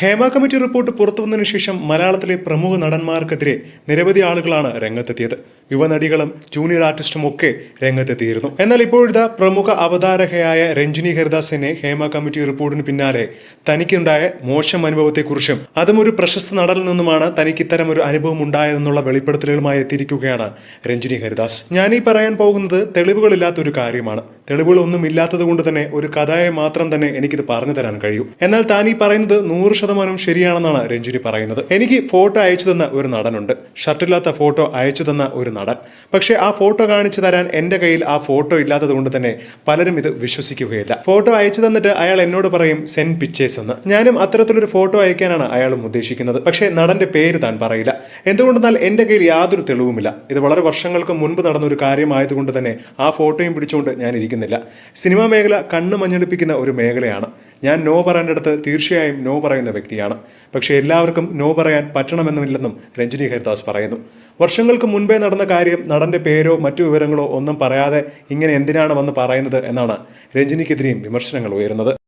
Hema committee report പുറത്തുവന്നതിനു ശേഷം മലയാളത്തിലെ പ്രമുഖ നടന്മാർക്കെതിരെ നിരവധി ആളുകളാണ് രംഗത്തെത്തിയത്. യുവനടികളും ജൂനിയർ ആർട്ടിസ്റ്റും ഒക്കെ രംഗത്തെത്തിയിരുന്നു. എന്നാൽ ഇപ്പോഴത്തെ പ്രമുഖ അവതാരകയായ രഞ്ജിനി ഹരിദാസിനെ ഹേമ കമ്മിറ്റി റിപ്പോർട്ടിന് പിന്നാലെ തനിക്കുണ്ടായ മോശം അനുഭവത്തെക്കുറിച്ചും അതും ഒരു പ്രശസ്ത നടനിൽ നിന്നുമാണ് തനിക്ക് ഇത്തരം ഒരു അനുഭവം ഉണ്ടായതെന്നുള്ള വെളിപ്പെടുത്തലുകളുമായി എത്തിയിരിക്കുകയാണ് രഞ്ജിനി ഹരിദാസ്. ഞാനീ പറയാൻ പോകുന്നത് തെളിവുകളില്ലാത്ത ഒരു കാര്യമാണ്. തെളിവുകളൊന്നും ഇല്ലാത്തത് കൊണ്ട് തന്നെ ഒരു കഥയെ മാത്രം തന്നെ എനിക്കിത് പറഞ്ഞു തരാൻ കഴിയൂ. എന്നാൽ താൻ ഈ പറയുന്നത് നൂറ് ശതമാനം ശരിയാണെന്നാണ് രഞ്ജിനി പറയുന്നത്. എനിക്ക് ഫോട്ടോ അയച്ചു തന്ന ഒരു നടനുണ്ട്. ഷർട്ടില്ലാത്ത ഫോട്ടോ അയച്ചു തന്ന ഒരു നടൻ. പക്ഷേ ആ ഫോട്ടോ കാണിച്ചു തരാൻ എന്റെ കയ്യിൽ ആ ഫോട്ടോ ഇല്ലാത്തത് കൊണ്ട് തന്നെ പലരും ഇത് വിശ്വസിക്കുകയില്ല. ഫോട്ടോ അയച്ചു തന്നിട്ട് അയാൾ എന്നോട് പറയും സെൻ പിക്ചേഴ്സ് എന്ന്. ഞാനും അത്തരത്തിലൊരു ഫോട്ടോ അയക്കാനാണ് അയാളും ഉദ്ദേശിക്കുന്നത്. പക്ഷേ നടന്റെ പേര് താൻ പറയില്ല. എന്തുകൊണ്ടെന്നാൽ എന്റെ കയ്യിൽ യാതൊരു തെളിവുമില്ല. ഇത് വളരെ വർഷങ്ങൾക്ക് മുൻപ് നടന്ന ഒരു കാര്യമായതുകൊണ്ട് തന്നെ ആ ഫോട്ടോയും പിടിച്ചുകൊണ്ട് ഞാൻ ഇരിക്കുന്നില്ല സിനിമാ മേഖല കണ്ണ് മഞ്ഞടിപ്പിക്കുന്ന ഒരു മേഖലയാണ്. ഞാൻ നോ പറയേണ്ടടുത്ത് തീർച്ചയായും നോ പറയുന്ന വ്യക്തിയാണ്. പക്ഷേ എല്ലാവർക്കും നോ പറയാൻ പറ്റണമെന്നുമില്ലെന്നും രഞ്ജിനി ഹരിദാസ് പറയുന്നു. വർഷങ്ങൾക്ക് മുൻപേ നടന്ന കാര്യം നടന്റെ പേരോ മറ്റു വിവരങ്ങളോ ഒന്നും പറയാതെ ഇങ്ങനെ എന്തിനാണ് വന്ന് പറയുന്നത് എന്നാണ് രഞ്ജിനിക്കെതിരെയും വിമർശനങ്ങൾ ഉയരുന്നത്.